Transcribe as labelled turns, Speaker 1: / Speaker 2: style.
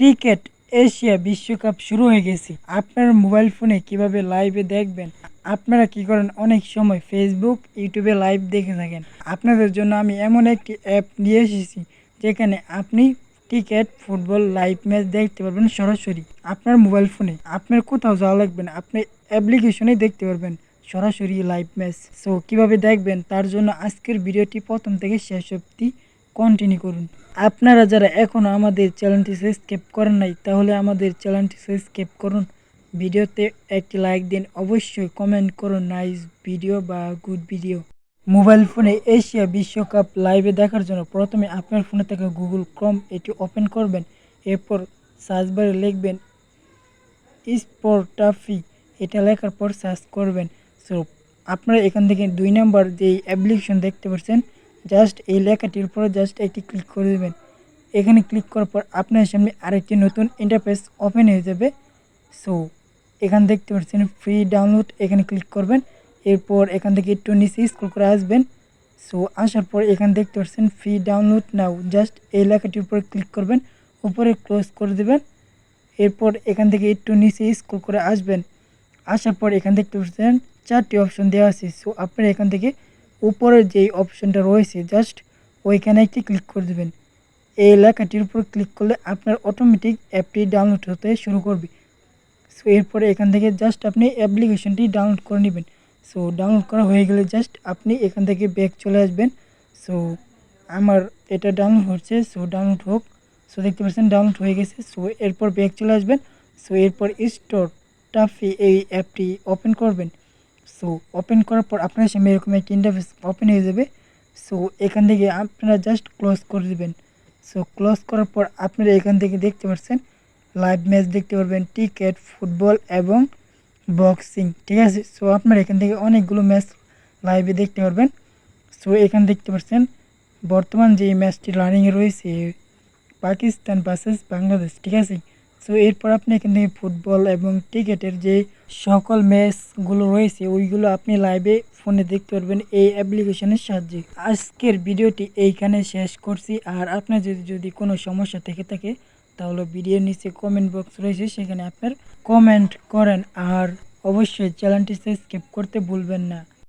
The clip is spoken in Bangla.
Speaker 1: ক্রিকেট এশিয়া বিশ্বকাপ শুরু হয়ে গেছে। আপনার মোবাইল ফোনে কীভাবে লাইভে দেখবেন? আপনারা কি করেন? অনেক সময় ফেসবুক ইউটিউবে লাইভ দেখে থাকেন। আপনাদের জন্য আমি এমন একটি অ্যাপ নিয়ে এসেছি, যেখানে আপনি ক্রিকেট, ফুটবল, লাইভ ম্যাচ দেখতে পারবেন সরাসরি আপনার মোবাইল ফোনে। আপনার কোথাও যাওয়া লাগবে না, আপনি অ্যাপ্লিকেশনেই দেখতে পারবেন সরাসরি লাইভ ম্যাচ। সো কীভাবে দেখবেন? তার জন্য আজকের ভিডিওটি প্রথম থেকে শেষ অবধি কন্টিনিউ করুন। আপনারা যারা এখনও আমাদের চ্যানেলটি সাবস্ক্রাইব করেন নাই, তাহলে আমাদের চ্যানেলটি সাবস্ক্রাইব করুন। ভিডিওতে একটি লাইক দিন, অবশ্যই কমেন্ট করুন নাইস ভিডিও বা গুড ভিডিও মোবাইল ফোনে এশিয়া বিশ্বকাপ লাইভে দেখার জন্য প্রথমে আপনার ফোনে থেকে গুগল ক্রম এটি ওপেন করবেন, এরপর সার্চ বারে লিখবেন স্পোর্টাফি এটা লেখার পর সার্চ করবেন। সো আপনারা এখান থেকে দুই নাম্বার যে অ্যাপ্লিকেশন দেখতে পাচ্ছেন জাস্ট এই লেখাটির উপরে জাস্ট একটি ক্লিক করে দেবেন। এখানে ক্লিক করার পর আপনার সামনে আরেকটি নতুন ইন্টারফেস ওপেন হয়ে যাবে। সো এখান দেখতে পাচ্ছেন ফ্রি ডাউনলোড এখানে ক্লিক করবেন। এরপর এখান থেকে একটু নিচে স্কুল করে আসবেন। সো আসার পর এখানে দেখতে পাচ্ছেন ফ্রি ডাউনলোড নাও জাস্ট এই লেখাটির উপরে ক্লিক করবেন, উপরে ক্লোজ করে দেবেন। এরপর এখান থেকে একটু নিচে স্কুল করে আসবেন। আসার পর এখান দেখতে পাচ্ছেন চারটি অপশন দেওয়া আছে। সো আপনারা এখান থেকে উপরের যেই অপশনটা রয়েছে জাস্ট ওইখানে একটি ক্লিক করে দেবেন। এই লেখাটির উপর ক্লিক করলে আপনার অটোমেটিক অ্যাপটি ডাউনলোড হতে শুরু করবে। সো এরপরে এখান থেকে জাস্ট আপনি অ্যাপ্লিকেশনটি ডাউনলোড করে নেবেন। সো ডাউনলোড করা হয়ে গেলে জাস্ট আপনি এখান থেকে ব্যাক চলে আসবেন। সো আমার এটা ডাউনলোড হচ্ছে। সো ডাউনলোড হোক। সো দেখতে পাচ্ছেন ডাউনলোড হয়ে গেছে। সো এরপর ব্যাক চলে আসবেন। সো এরপর স্টোর টাফি এই অ্যাপটি ওপেন করবেন। সো ওপেন করার পর আপনার সামনে এরকম একটি ইন্টারফেস ওপেন হয়ে যাবে। সো এখান থেকে আপনারা জাস্ট ক্লোজ করে দেবেন। সো ক্লোজ করার পর আপনারা এখান থেকে দেখতে পাচ্ছেন লাইভ ম্যাচ দেখতে পারবেন ক্রিকেট ফুটবল এবং বক্সিং ঠিক আছে? সো আপনারা এখান থেকে অনেকগুলো ম্যাচ লাইভে দেখতে পারবেন। সো এখানে দেখতে পাচ্ছেন বর্তমান যে ম্যাচটি রানিংয়ে রয়েছে, পাকিস্তান ভার্সেস বাংলাদেশ, ঠিক আছে? সো এরপর আপনি থেকে ফুটবল এবং ক্রিকেটের যে সকল ম্যাচগুলো রয়েছে, ওইগুলো আপনি লাইভে ফোনে দেখতে পারবেন এই অ্যাপ্লিকেশনের সাহায্যে। আজকের ভিডিওটি এইখানে শেষ করছি। আর আপনার যদি যদি কোনো সমস্যা থেকে থাকে, তাহলে ভিডিওর নিচে কমেন্ট বক্স রয়েছে, সেখানে আপনার কমেন্ট করেন। আর অবশ্যই চ্যানেলটি সাবস্ক্রাইব করতে ভুলবেন না।